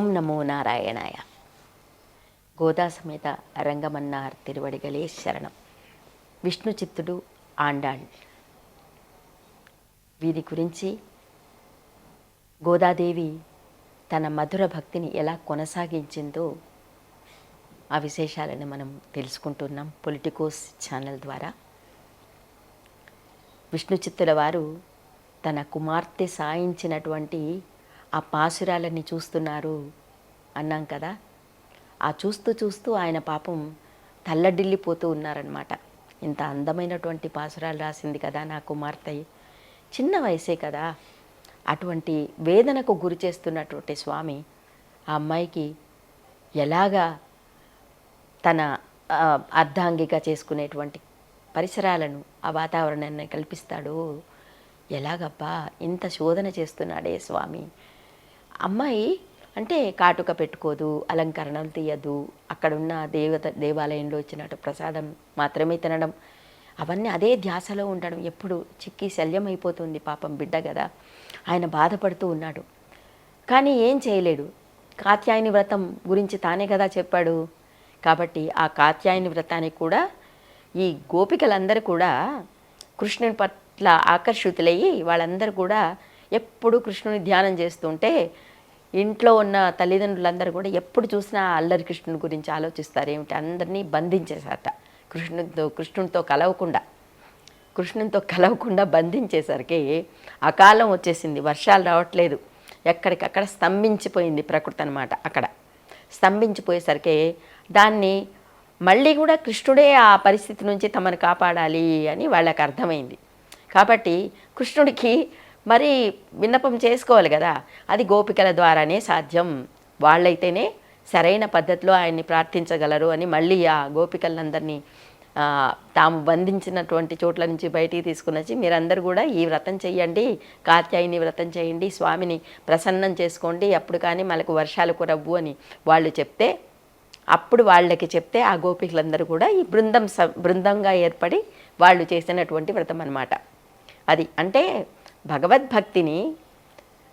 ఓం నమో నారాయణాయ. గోదా సమేత రంగమన్నార్ తిరువడిగలే శరణం. విష్ణు చిత్తుడు ఆండాళ్. వీరి గురించి గోదాదేవి తన మధుర భక్తిని ఎలా కొనసాగించిందో ఆ విశేషాలను మనం తెలుసుకుంటున్నాం పొలిటికోస్ ఛానల్ ద్వారా. విష్ణు చిత్తుల వారు తన కుమార్తె సాయించినటువంటి ఆ పాశురాలని చూస్తున్నారు అన్నాం కదా. ఆ చూస్తూ చూస్తూ ఆయన పాపం తల్లడిల్లిపోతూ ఉన్నారనమాట ఇంత అందమైనటువంటి పాసురాలు రాసింది కదా నా కుమార్తె. చిన్న వయసే కదా. అటువంటి వేదనకు గురి చేస్తున్నటువంటి స్వామి ఆ అమ్మాయికి ఎలాగా తన ఆ, అర్ధాంగిగా చేసుకునేటువంటి పరిసరాలను ఆ వాతావరణాన్ని కల్పిస్తాడు? ఎలాగబ్బా ఇంత శోధన చేస్తున్నాడే స్వామి? అమ్మాయి అంటే కాటుక పెట్టుకోదు అలంకరణలు తీయదు అక్కడున్న దేవత దేవాలయంలో ఇచ్చినట్టు ప్రసాదం మాత్రమే తినడం. అవన్నీ అదే ధ్యాసలో ఉండడం. ఎప్పుడు చిక్కి శల్యం అయిపోతుంది పాపం బిడ్డ కదా. ఆయన బాధపడుతూ ఉన్నాడు. కానీ ఏం చేయలేడు. కాత్యాయని వ్రతం గురించి తానే కదా చెప్పాడు. కాబట్టి ఆ కాత్యాయని వ్రతానికి కూడా ఈ గోపికలందరూ కూడా కృష్ణుని పట్ల ఆకర్షితులయ్యి వాళ్ళందరూ కూడా ఎప్పుడు కృష్ణుని ధ్యానం చేస్తుంటే ఇంట్లో ఉన్న తల్లిదండ్రులందరూ కూడా ఎప్పుడు చూసినా అల్లరి కృష్ణుని గురించి ఆలోచిస్తారు. ఏమిటి? అందరినీ బంధించేశారట. కృష్ణునితో కృష్ణునితో కలవకుండా కృష్ణునితో కలవకుండా బంధించేసరికి అకాలం వచ్చేసింది. వర్షాలు రావట్లేదు. ఎక్కడికక్కడ స్తంభించిపోయింది ప్రకృతి అనమాట అక్కడ. స్తంభించిపోయేసరికి దాన్ని మళ్ళీ కూడా కృష్ణుడే ఆ పరిస్థితి నుంచి తమను కాపాడాలి అని వాళ్ళకి అర్థమైంది. కాబట్టి కృష్ణుడికి మరి విన్నపం చేసుకోవాలి కదా. అది గోపికల ద్వారానే సాధ్యం. వాళ్ళైతేనే సరైన పద్ధతిలో ఆయన్ని ప్రార్థించగలరు అని మళ్ళీ ఆ గోపికలందరినీ తాము బంధించినటువంటి చోట్ల నుంచి బయటికి తీసుకుని వచ్చి మీరందరూ కూడా ఈ వ్రతం చేయండి కాత్యాయిని వ్రతం చేయండి స్వామిని ప్రసన్నం చేసుకోండి అప్పుడు కానీ మనకు వర్షాలు కురవ్వు అని వాళ్ళు చెప్తే అప్పుడు వాళ్ళకి చెప్తే ఆ గోపికలందరూ కూడా ఈ బృందం స బృందంగా ఏర్పడి వాళ్ళు చేసినటువంటి వ్రతం అనమాట అది అంటే భగవద్భక్తిని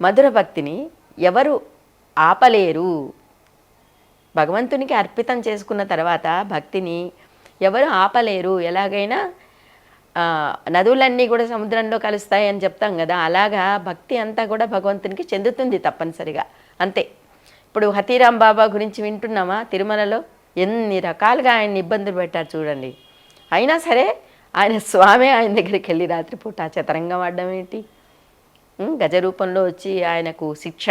మధుర భక్తిని ఎవరు ఆపలేరు. భగవంతునికి అర్పితం చేసుకున్న తర్వాత భక్తిని ఎవరు ఆపలేరు. ఎలాగైనా నదులన్నీ కూడా సముద్రంలో కలుస్తాయి అని చెప్తాం కదా అలాగా భక్తి అంతా కూడా భగవంతునికి చెందుతుంది తప్పనిసరిగా. అంతే. ఇప్పుడు హతీరాం బాబా గురించి వింటున్నామా? తిరుమలలో ఎన్ని రకాలుగా ఆయన్ని ఇబ్బందులు పెట్టారు చూడండి. అయినా సరే ఆయన స్వామి ఆయన దగ్గరికి వెళ్ళి రాత్రిపూట చతరంగం ఆడడం ఏంటి? గజ రూపంలో వచ్చి ఆయనకు శిక్ష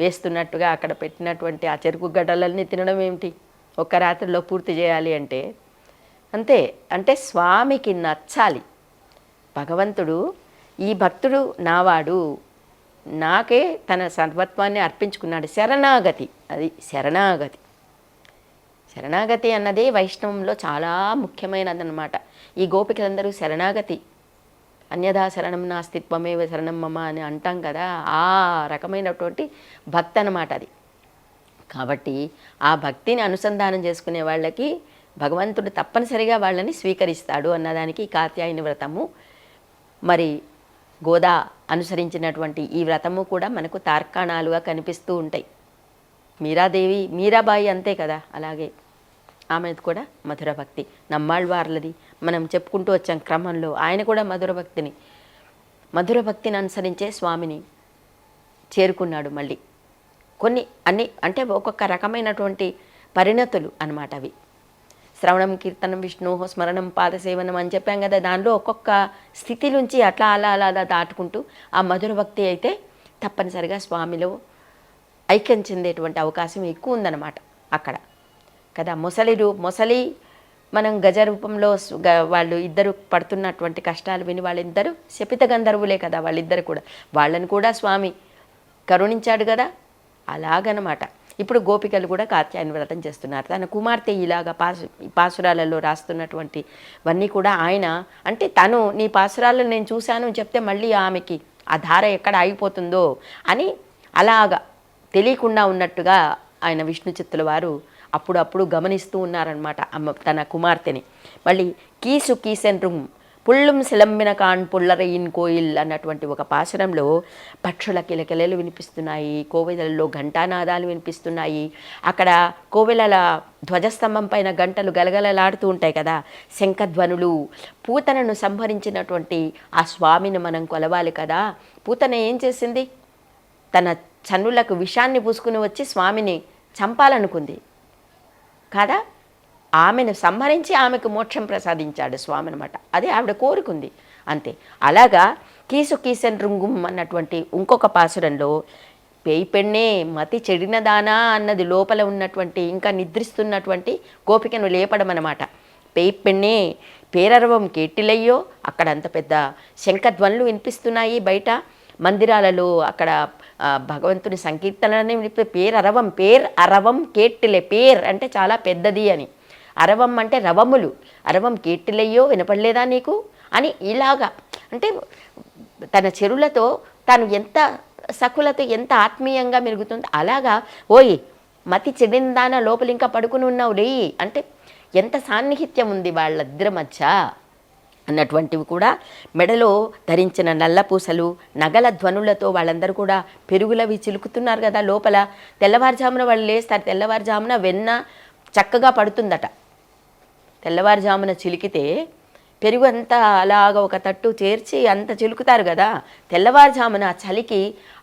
వేస్తున్నట్టుగా అక్కడ పెట్టినటువంటి ఆ చెరుకు గడ్డలన్నీ తినడం ఏమిటి? ఒక్క రాత్రిలో పూర్తి చేయాలి అంటే? అంతే అంటే స్వామికి నచ్చాలి. భగవంతుడు ఈ భక్తుడు నావాడు నాకే తన సర్వత్వాన్ని అర్పించుకున్నాడు శరణాగతి. అది శరణాగతి. శరణాగతి అన్నదే వైష్ణవంలో చాలా ముఖ్యమైనదన్నమాట. ఈ గోపికలందరూ శరణాగతి. అన్యథా శరణం నాస్తిత్వమేవ శరణం మమ అని అంటాం కదా ఆ రకమైనటువంటి భక్తి అన్నమాట అది. కాబట్టి ఆ భక్తిని అనుసంధానం చేసుకునే వాళ్ళకి భగవంతుడు తప్పనిసరిగా వాళ్ళని స్వీకరిస్తాడు అన్నదానికి ఈ కాత్యాయని వ్రతము. మరి గోదా అనుసరించినటువంటి ఈ వ్రతము కూడా మనకు తార్కాణాలుగా కనిపిస్తూ ఉంటాయి. మీరాదేవి మీరాబాయి అంతే కదా అలాగే. ఆమెది కూడా మధుర భక్తి. నమ్మాళ్ళవార్లది మనం చెప్పుకుంటూ వచ్చాం క్రమంలో. ఆయన కూడా మధుర భక్తిని. మధుర భక్తిని అనుసరించే స్వామిని చేరుకున్నాడు మళ్ళీ. కొన్ని అన్ని అంటే ఒక్కొక్క రకమైనటువంటి పరిణతులు అనమాట అవి. శ్రవణం కీర్తనం విష్ణు స్మరణం పాదసేవనం అని చెప్పాం కదా. దానిలో ఒక్కొక్క స్థితి నుంచి అట్లా అలా అలా అలా దాటుకుంటూ ఆ మధుర భక్తి అయితే తప్పనిసరిగా స్వామిలో ఐక్యం చెందేటువంటి అవకాశం ఎక్కువ ఉందన్నమాట అక్కడ. కదా? మొసలి రూ మొసలి మనం గజ రూపంలో వాళ్ళు ఇద్దరు పడుతున్నటువంటి కష్టాలు విని వాళ్ళిద్దరు శపిత గంధర్వులే కదా వాళ్ళిద్దరు కూడా. వాళ్ళని కూడా స్వామి కరుణించాడు కదా? అలాగనమాట. ఇప్పుడు గోపికలు కూడా కాత్యాయన వ్రతం చేస్తున్నారు. తన కుమార్తె ఇలాగా పాసు ఈ పాసురాలలో రాస్తున్నటువంటి వన్నీ కూడా ఆయన అంటే తను నీ పాసురాలను నేను చూశాను అని చెప్తే మళ్ళీ ఆమెకి ఆ ధార ఎక్కడ ఆగిపోతుందో అని అలాగా తెలియకుండా ఉన్నట్టుగా ఆయన విష్ణు చిత్తుల వారు అప్పుడప్పుడు గమనిస్తూ ఉన్నారనమాట అమ్మ తన కుమార్తెని. మళ్ళీ కీసు కీసెన్ రుమ్ పుళ్ళుం సిలంబిన కాన్ పుల్లరయిన్ కోయిల్ అన్నటువంటి ఒక పాశనంలో పక్షుల కిలకిలలు వినిపిస్తున్నాయి కోవెలలో ఘంటానాదాలు వినిపిస్తున్నాయి. అక్కడ కోవెలల ధ్వజస్తంభం పైన గంటలు గలగలలాడుతూ ఉంటాయి కదా శంఖధ్వనులు. పూతనను సంహరించినటువంటి ఆ స్వామిని మనం కొలవాలి కదా. పూతన ఏం చేసింది? తన చనులకు విషాన్ని పూసుకుని వచ్చి స్వామిని చంపాలనుకుంది. కాదా? ఆమెను సంహరించి ఆమెకు మోక్షం ప్రసాదించాడు స్వామి అనమాట అదే ఆవిడ కోరుకుంది. అంతే. అలాగా కీసు కీసన్ రుంగుం అన్నటువంటి ఇంకొక పాసురంలో పేయి పెన్నే మతి చెడినదానా అన్నది లోపల ఉన్నటువంటి ఇంకా నిద్రిస్తున్నటువంటి గోపికను లేపడం అనమాట పేయి పెన్నే పేరర్వం కేటిలయ్యో అక్కడ అంత పెద్ద శంఖధ్వన్లు వినిపిస్తున్నాయి బయట. మందిరాలలో అక్కడ భగవంతుని సంకీర్తనని పేరు అరవం పేర్ అరవం కేట్టిలే పేర్ అంటే చాలా పెద్దది అని. అరవం అంటే రవములు. అరవం కేట్టిలయ్యో వినపడలేదా నీకు? అని ఇలాగా. అంటే తన చెరులతో తాను ఎంత సకులతో ఎంత ఆత్మీయంగా మెరుగుతుందో అలాగా ఓయ్ మతి చెడిందాన లోపల ఇంకా పడుకుని ఉన్నావు రే అంటే ఎంత సాన్నిహిత్యం ఉంది వాళ్ళిద్దరి మధ్య. అన్నటువంటివి కూడా మెడలో ధరించిన నల్ల పూసలు నగల ధ్వనులతో వాళ్ళందరూ కూడా పెరుగులవి చిలుకుతున్నారు కదా లోపల. తెల్లవారుజామున వాళ్ళు లేస్తారు. తెల్లవారుజామున వెన్న చక్కగా పడుతుందట. తెల్లవారుజామున చిలికితే పెరుగు అంతా అలాగ ఒక తట్టు చేర్చి అంత చిలుకుతారు కదా. తెల్లవారుజామున చలికి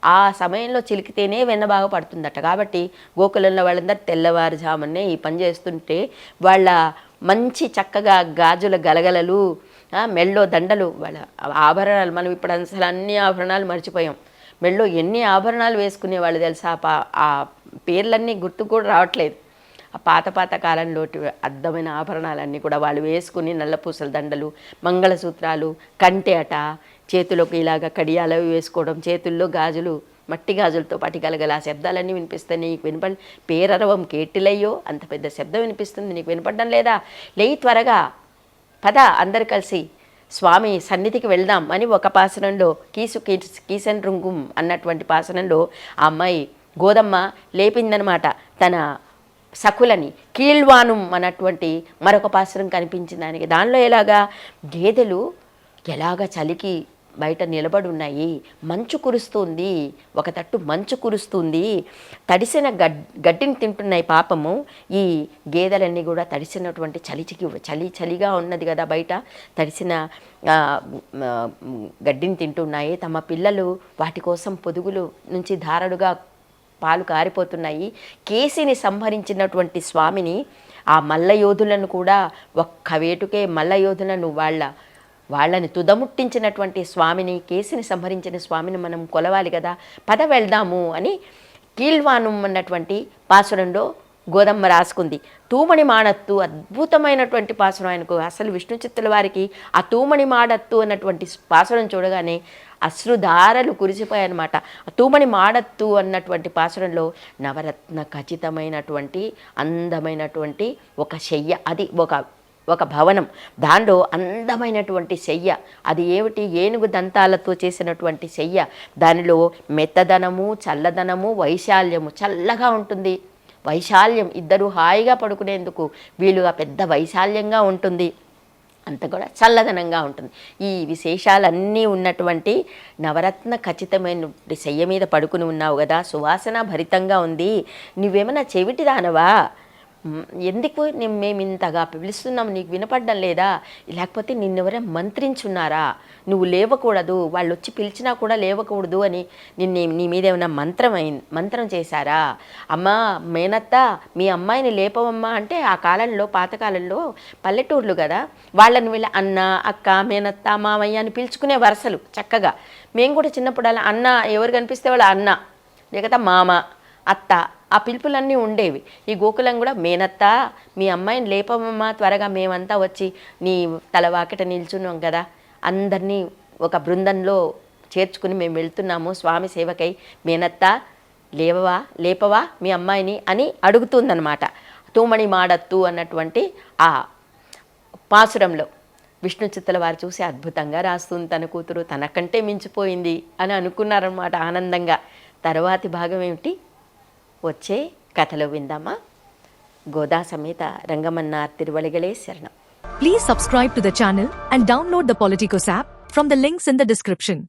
ఆ సమయంలో చిలికితేనే వెన్న బాగా పడుతుందట. కాబట్టి గోకులంలో వాళ్ళందరూ తెల్లవారుజామునే ఈ పని చేస్తుంటే వాళ్ళ మంచి చక్కగా గాజుల గలగలలు మెళ్ళో దండలు వాళ్ళ ఆభరణాలు మనం ఇప్పుడు అసలు అన్ని ఆభరణాలు మర్చిపోయాం. మెళ్ళో ఎన్ని ఆభరణాలు వేసుకునేవాళ్ళు తెలుసా? ఆ పా ఆ పేర్లన్నీ గుర్తు కూడా రావట్లేదు. ఆ పాత పాత కాలంలో అద్దమైన ఆభరణాలన్నీ కూడా వాళ్ళు వేసుకుని నల్లపూసల దండలు మంగళసూత్రాలు కంటే అట చేతులకు ఇలాగ కడియాలు వేసుకోవడం చేతుల్లో గాజులు మట్టి గాజులతో పాటు గలగల ఆ శబ్దాలన్నీ వినిపిస్తాయి. నీకు వినపడి పేరరవం కేటిలయ్యో అంత పెద్ద శబ్దం వినిపిస్తుంది. నీకు వినపడడం లేదా? లేయి త్వరగా పద అందరు కలిసి. స్వామి సన్నిధికి వెళ్దాం అని ఒక పాసనంలో కీసు కీసన్ రుంగుం అన్నటువంటి పాసనంలో ఆ అమ్మాయి గోదమ్మ లేపిందనమాట తన సకులని కీళ్వానం అన్నటువంటి మరొక పాసరం కనిపించింది దానికి దానిలో ఎలాగా గేదెలు ఎలాగ చలికి బయట నిలబడి ఉన్నాయి మంచు కురుస్తుంది. ఒక తట్టు మంచు కురుస్తుంది. తడిసిన గడ్ గడ్డిని తింటున్నాయి పాపము. ఈ గేదెలన్నీ కూడా తడిసినటువంటి చలిచికి చలి చలిగా ఉన్నది కదా బయట. తడిసిన గడ్డిని తింటున్నాయి. తమ పిల్లలు వాటి కోసం పొదుగులు నుంచి ధారడుగా పాలు కారిపోతున్నాయి. కేసిని సంహరించినటువంటి స్వామిని ఆ మల్లయోధులను కూడా ఒక్క వేటుకే మల్లయోధులను వాళ్ళ వాళ్ళని తుదముట్టించినటువంటి స్వామిని కేసుని సంహరించిన స్వామిని మనం కొలవాలి కదా పద వెళ్దాము అని కీల్వానం అన్నటువంటి పాసురంలో గోదమ్మ రాసుకుంది. తూమణి మాడత్తు అద్భుతమైనటువంటి పాసురం ఆయనకు. అసలు విష్ణు చిత్తుల వారికి ఆ తూమణి మాడత్తు అన్నటువంటి పాసురం చూడగానే అశ్రుధారలు కురిసిపోయాయన్నమాట. ఆ తూమణి మాడత్తు అన్నటువంటి పాసురంలో నవరత్న ఖచ్చితమైనటువంటి అందమైనటువంటి ఒక శయ్య అది ఒక ఒక భవనం. దానిలో అందమైనటువంటి శయ్య అది ఏమిటి? ఏనుగు దంతాలతో చేసినటువంటి శయ్య దానిలో మెత్తదనము చల్లదనము వైశాల్యము చల్లగా ఉంటుంది. వైశాల్యం ఇద్దరు హాయిగా పడుకునేందుకు వీలుగా పెద్ద వైశాల్యంగా ఉంటుంది. అంత కూడా చల్లదనంగా ఉంటుంది. ఈ విశేషాలన్నీ ఉన్నటువంటి నవరత్న ఖచ్చితమైన శయ్య మీద పడుకుని ఉన్నావు కదా. సువాసన భరితంగా ఉంది. నువ్వేమైనా చెవిటి దానవా? ఎందుకు మేము ఇంతగా పిలుస్తున్నాం నీకు వినపడడం లేదా? లేకపోతే నిన్నెవరే మంత్రించున్నారా? నువ్వు లేవకూడదు వాళ్ళు వచ్చి పిలిచినా కూడా లేవకూడదు అని నిన్ను నీ మీద ఏమైనా మంత్రం మంత్రం చేశారా? అమ్మా మేనత్త మీ అమ్మాయిని లేపవమ్మా అంటే ఆ కాలంలో పాతకాలంలో పల్లెటూర్లు కదా వాళ్ళని వీళ్ళ అన్న అక్క మేనత్త మామయ్య అని పిలుచుకునే వరసలు చక్కగా. మేము కూడా చిన్నప్పుడు అలా అన్న ఎవరు కనిపిస్తే వాళ్ళు అన్న లేకపోతే మామ అత్త ఆ పిలుపులన్నీ ఉండేవి. ఈ గోకులం కూడా మేనత్త మీ అమ్మాయిని లేపమ్మా త్వరగా మేమంతా వచ్చి నీ తలవాకిట నిల్చున్నాం కదా. అందరినీ ఒక బృందంలో చేర్చుకుని మేము వెళ్తున్నాము. స్వామి సేవకై మేనత్త లేవవా లేపవా మీ అమ్మాయిని అని అడుగుతుందనమాట తూమణి మాడత్తు అన్నటువంటి ఆ పాసురంలో విష్ణు చిత్తల వారు చూసి అద్భుతంగా రాస్తుంది. తన కూతురు తనకంటే మించిపోయింది అని అనుకున్నారన్నమాట ఆనందంగా. తర్వాతి భాగం ఏమిటి? వచ్చే కథలో విందామా? గోదా సమేత రంగమన్నార్ తిరువళిగలే శరణం. Please subscribe to the channel and download the Politicos app from the links in the description